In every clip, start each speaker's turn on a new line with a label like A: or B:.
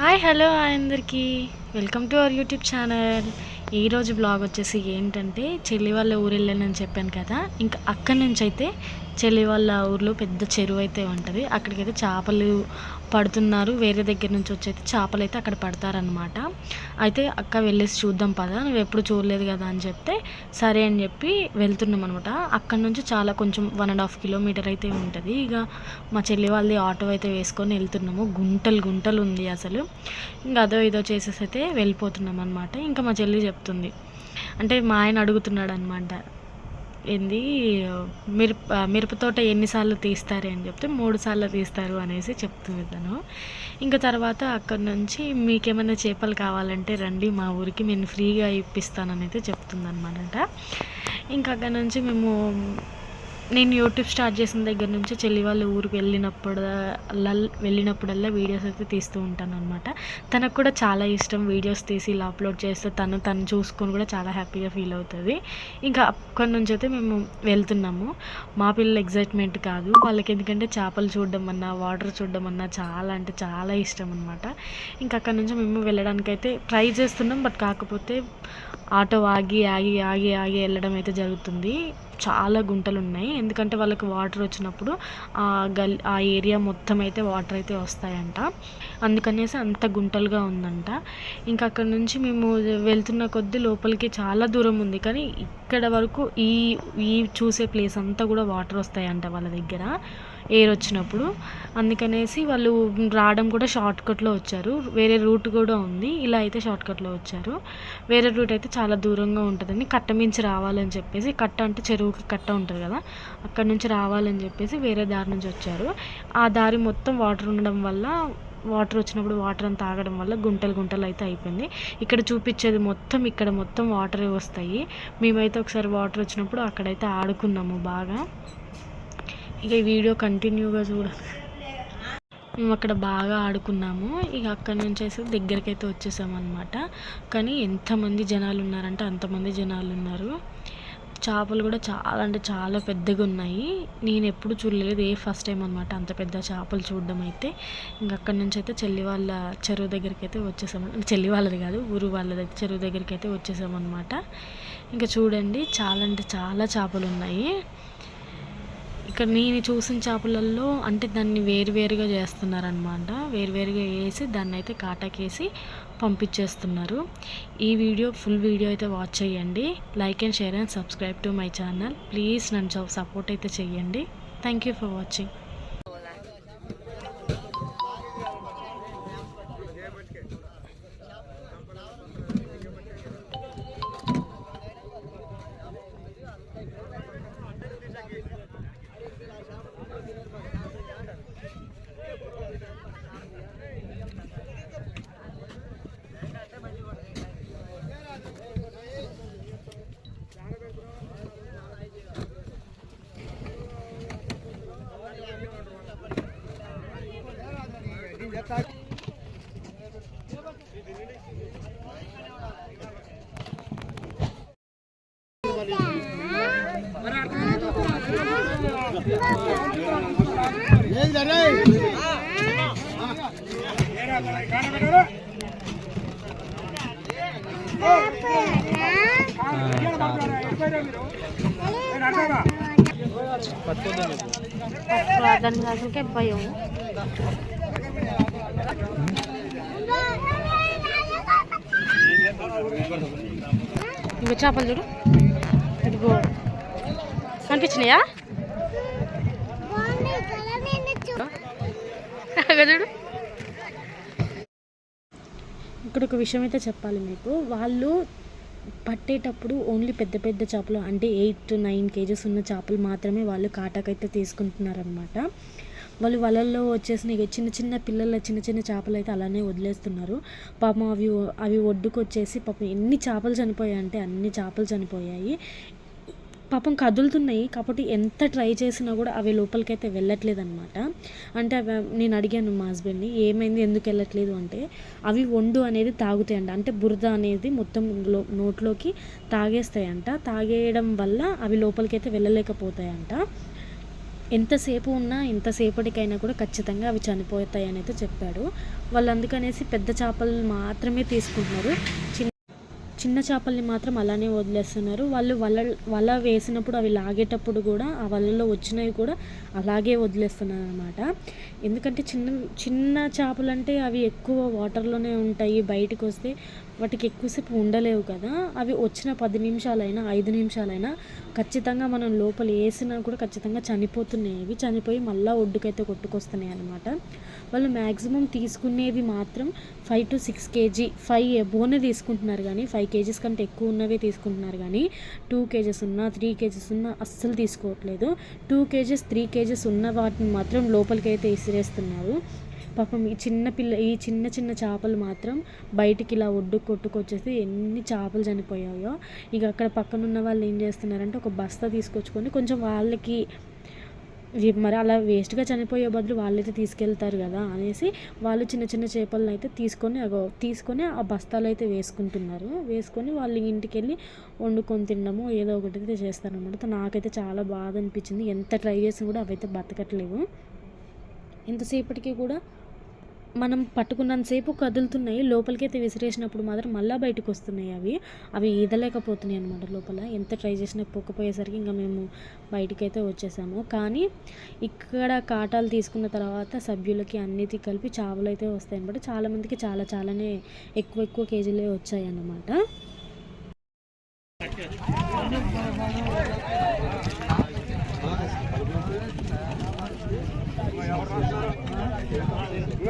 A: Hi hello అందరికీ. Welcome to our YouTube channel. ఈరోజు blog వచ్చేసి ఏంటంటే చెల్లి వాళ్ళ ఊరు వెళ్ళానని చెప్పాను కదా. ఇంకా అక్కడి నుంచి అయితే చెల్లి వాళ్ళ ఊర్లో పెద్ద చెరువు అయితే ఉంటుంది. అక్కడికైతే చేపలు పడుతున్నారు. వేరే దగ్గర నుంచి వచ్చి అయితే చేపలు అయితే అక్కడ పడతారనమాట అయితే అక్క వెళ్ళేసి చూద్దాం పదా నువ్వు ఎప్పుడు చూడలేదు కదా అని చెప్తే సరే అని చెప్పి వెళ్తున్నాం అనమాట అక్కడ నుంచి చాలా కొంచెం వన్ అండ్ హాఫ్ కిలోమీటర్ అయితే ఉంటుంది. ఇక మా చెల్లి వాళ్ళది ఆటో అయితే వేసుకొని వెళ్తున్నాము. గుంటలు గుంటలు ఉంది అసలు. ఇంకా అదో ఇదో చేసేసి అయితే వెళ్ళిపోతున్నాం అనమాట ఇంకా మా చెల్లి చెప్తుంది. అంటే మా ఆయన అడుగుతున్నాడు అనమాట ఏంది మిరప మిరప తోట ఎన్నిసార్లు తీస్తారు అని చెప్తే మూడు సార్లు తీస్తారు అనేసి చెప్తుంది తను. ఇంకా తర్వాత అక్కడ నుంచి మీకేమైనా చేపలు కావాలంటే రండి మా ఊరికి నేను ఫ్రీగా ఇప్పిస్తానని అయితే చెప్తుందనమాట ఇంకా అక్కడ నుంచి మేము నేను యూట్యూబ్ స్టార్ట్ చేసిన దగ్గర నుంచి చెల్లి వాళ్ళ ఊరికి వెళ్ళినప్పుడు వెళ్ళినప్పుడల్లా వీడియోస్ అయితే తీస్తూ ఉంటాను అనమాట తనకు కూడా చాలా ఇష్టం వీడియోస్ తీసి ఇలా అప్లోడ్ చేస్తే తను తను చూసుకొని కూడా చాలా హ్యాపీగా ఫీల్ అవుతుంది. ఇంకా అక్కడి నుంచి అయితే మేము వెళ్తున్నాము. మా పిల్లల ఎగ్జైట్మెంట్ కాదు. వాళ్ళకి ఎందుకంటే చేపలు చూడడం అన్నా వాటర్ చూడడం అన్నా చాలా అంటే చాలా ఇష్టం అనమాట ఇంకా అక్కడ నుంచి మేము వెళ్ళడానికైతే ట్రై చేస్తున్నాం. బట్ కాకపోతే ఆటో ఆగి ఆగి ఆగి ఆగి వెళ్ళడం అయితే జరుగుతుంది. చాలా గుంటలు ఉన్నాయి ఎందుకంటే వాళ్ళకి వాటర్ వచ్చినప్పుడు ఆ గల్ ఆ ఏరియా మొత్తం అయితే వాటర్ అయితే వస్తాయంట. అందుకనేసి అంత గుంటలుగా ఉందంట. ఇంకా అక్కడ నుంచి మేము వెళ్తున్న కొద్దీ లోపలికి చాలా దూరం ఉంది. కానీ ఇక్కడ వరకు ఈ ఈ చూసే ప్లేస్ అంతా కూడా వాటర్ వస్తాయంట వాళ్ళ దగ్గర. ఎయిర్ వచ్చినప్పుడు. అందుకనేసి వాళ్ళు రావడం కూడా షార్ట్ కట్లో వచ్చారు. వేరే రూట్ కూడా ఉంది. ఇలా అయితే షార్ట్ కట్లో వచ్చారు. వేరే రూట్ అయితే చాలా దూరంగా ఉంటుందని కట్ట మించి రావాలని చెప్పేసి కట్ట అంటే చెరువుకి కట్ట ఉంటుంది కదా అక్కడ నుంచి రావాలని చెప్పేసి వేరే దారి నుంచి వచ్చారు. ఆ దారి మొత్తం వాటర్ ఉండడం వల్ల వాటర్ వచ్చినప్పుడు వాటర్ అంతా తాగడం వల్ల గుంటలు గుంటలు అయితే అయిపోయింది. ఇక్కడ చూపించేది మొత్తం ఇక్కడ మొత్తం వాటరే వస్తాయి. మేమైతే ఒకసారి వాటర్ వచ్చినప్పుడు అక్కడైతే ఆడుకున్నాము బాగా. ఇక ఈ వీడియో కంటిన్యూగా చూడ మేము అక్కడ బాగా ఆడుకున్నాము. ఇక అక్కడ నుంచి అయితే దగ్గరికి అయితే కానీ ఎంతమంది జనాలు ఉన్నారంటే అంతమంది జనాలు ఉన్నారు. చేపలు కూడా చాలా అంటే చాలా పెద్దగా ఉన్నాయి. నేను ఎప్పుడు చూడలేదు ఏ ఫస్ట్ టైం అనమాట అంత పెద్ద చేపలు చూడడం అయితే. ఇంక అక్కడి నుంచి అయితే చెల్లి వాళ్ళ చెరువు దగ్గరికి అయితే వచ్చేసాము చెల్లి వాళ్ళది కాదు ఊరు వాళ్ళది అయితే చెరువు దగ్గరికి అయితే వచ్చేసామన్నమాట. ఇంకా చూడండి చాలా అంటే చాలా చేపలు ఉన్నాయి. ఇక్కడ నేను చూసిన చేపలలో అంటే దాన్ని వేరువేరుగా చేస్తున్నారనమాట వేరువేరుగా వేసి దాన్ని అయితే కాటాకేసి పంపించేస్తున్నారు. ఈ వీడియో ఫుల్ వీడియో అయితే వాచ్ చేయండి. Like and share and subscribe to my channel. Please నన్ను సపోర్ట్ అయితే చేయండి థ్యాంక్ యూ ఫర్ వాచింగ్. దాని అసలుకే భయం ఇంకో చేపలు చూడు. ఇదిగో. కనిపించినాయా? చూడు. ఇక్కడ ఒక విషయం అయితే చెప్పాలి మీకు. వాళ్ళు పట్టేటప్పుడు ఓన్లీ పెద్ద పెద్ద చేపలు అంటే ఎయిట్ టు నైన్ కేజెస్ ఉన్న చేపలు మాత్రమే వాళ్ళు కాటాకైతే తీసుకుంటున్నారనమాట వాళ్ళు వలల్లో వచ్చేసిన చిన్న చిన్న పిల్లల చిన్న చిన్న చేపలు అయితే అలానే వదిలేస్తున్నారు. పాపం అవి అవి ఒడ్డుకు వచ్చేసి పాపం ఎన్ని చేపలు చనిపోయాయి అంటే అన్ని చేపలు చనిపోయాయి. పాపం కదులుతున్నాయి కాబట్టి ఎంత ట్రై చేసినా కూడా అవి లోపలికైతే వెళ్ళట్లేదు అనమాట అంటే అవి నేను అడిగాను మా హస్బెండ్ని ఏమైంది ఎందుకు వెళ్ళట్లేదు అంటే అవి వండు అనేది తాగుతాయంట. అంటే బురద అనేది మొత్తం నోట్లోకి తాగేస్తాయంట. తాగేయడం వల్ల అవి లోపలికైతే వెళ్ళలేకపోతాయంట. ఎంతసేపు ఉన్నా ఎంతసేపటికైనా కూడా ఖచ్చితంగా అవి చనిపోతాయి అని అయితే చెప్పాడు. వాళ్ళు అందుకనేసి పెద్ద చేపలు మాత్రమే తీసుకుంటున్నారు. చిన్న చిన్న చేపల్ని మాత్రం అలానే వదిలేస్తున్నారు. వాళ్ళు వల వల వేసినప్పుడు అవి లాగేటప్పుడు కూడా ఆ వలలో వచ్చినవి కూడా అలాగే వదిలేస్తున్నారు అనమాట ఎందుకంటే చిన్న చిన్న చేపలు అంటే అవి ఎక్కువ వాటర్లోనే ఉంటాయి. బయటకు వస్తే వాటికి ఎక్కువసేపు ఉండలేవు కదా. అవి వచ్చిన పది నిమిషాలైనా ఐదు నిమిషాలైనా ఖచ్చితంగా మనం లోపల వేసినా కూడా ఖచ్చితంగా చనిపోతున్నాయి. అవి చనిపోయి మళ్ళీ ఒడ్డుకైతే కొట్టుకొస్తున్నాయి అనమాట వాళ్ళు మ్యాక్సిమం తీసుకునేవి మాత్రం five to six KG five ఎబోనే తీసుకుంటున్నారు కానీ ఫైవ్ కేజీస్ కంటే ఎక్కువ ఉన్నవే తీసుకుంటున్నారు కానీ టూ కేజెస్ ఉన్నా త్రీ కేజెస్ ఉన్నా అస్సలు తీసుకోవట్లేదు. టూ కేజెస్ త్రీ కేజెస్ ఉన్న వాటిని మాత్రం లోపలికైతే ఇసిరేస్తున్నారు. పాపం ఈ చిన్న పిల్ల ఈ చిన్న చిన్న చేపలు మాత్రం బయటికి ఇలా ఒడ్డు కొట్టుకొచ్చేసి ఎన్ని చేపలు చనిపోయాయో. ఇక అక్కడ పక్కన ఉన్న వాళ్ళు ఏం చేస్తున్నారంటే ఒక బస్తా తీసుకొచ్చుకొని కొంచెం వాళ్ళకి మరి అలా వేస్ట్గా చనిపోయే బదులు వాళ్ళైతే తీసుకెళ్తారు కదా అనేసి వాళ్ళు చిన్న చిన్న చేపలను అయితే తీసుకొని అగో తీసుకొని ఆ బస్తాలు అయితే వేసుకుంటున్నారు. వేసుకొని వాళ్ళు ఇంటికి వెళ్ళి వండుకొని తినడము ఏదో ఒకటి అయితే చేస్తారనమాట నాకైతే చాలా బాధ అనిపించింది. ఎంత ట్రై చేసినా కూడా అవైతే బతకట్లేవు. ఎంతసేపటికి కూడా మనం పట్టుకున్నంతసేపు కదులుతున్నాయి. లోపలికైతే విసిరేసినప్పుడు మాత్రం మళ్ళీ బయటకు వస్తున్నాయి అవి. అవి ఈదలేకపోతున్నాయి అనమాట లోపల. ఎంత ట్రై చేసినా పొక్కపోయేసరికి ఇంకా మేము బయటకైతే అయితే వచ్చేసాము. కానీ ఇక్కడ కాటాలు తీసుకున్న తర్వాత సభ్యులకి అన్నిటి కలిపి చావులు అయితే వస్తాయి అనమాట చాలామందికి చాలా చాలానే ఎక్కువ ఎక్కువ కేజీలే వచ్చాయి అన్నమాట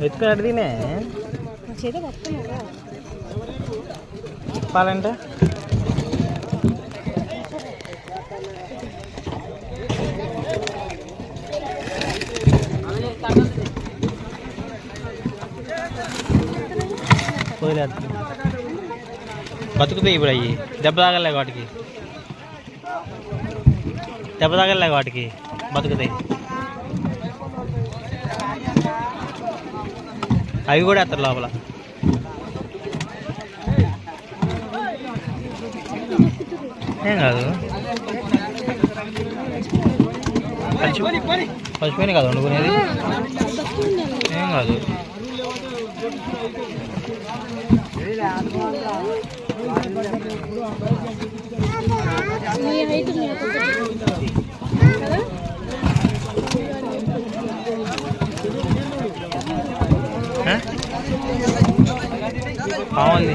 B: ఎత్తుక అటు తినే చెప్పాలంటే పోయలేదు బతుకుతాయి ఇప్పుడు అయ్యి దెబ్బ తాగలే వాటికి దెబ్బ తాగలే వాటికి బతుకుతాయి అవి కూడా వేస్తారు లోపల. ఏం కాదు. పచ్చి పచ్చిపోయినాయి కాదు వండుకునేది. ఏం కాదు. ఆ?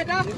B: ఇంటికి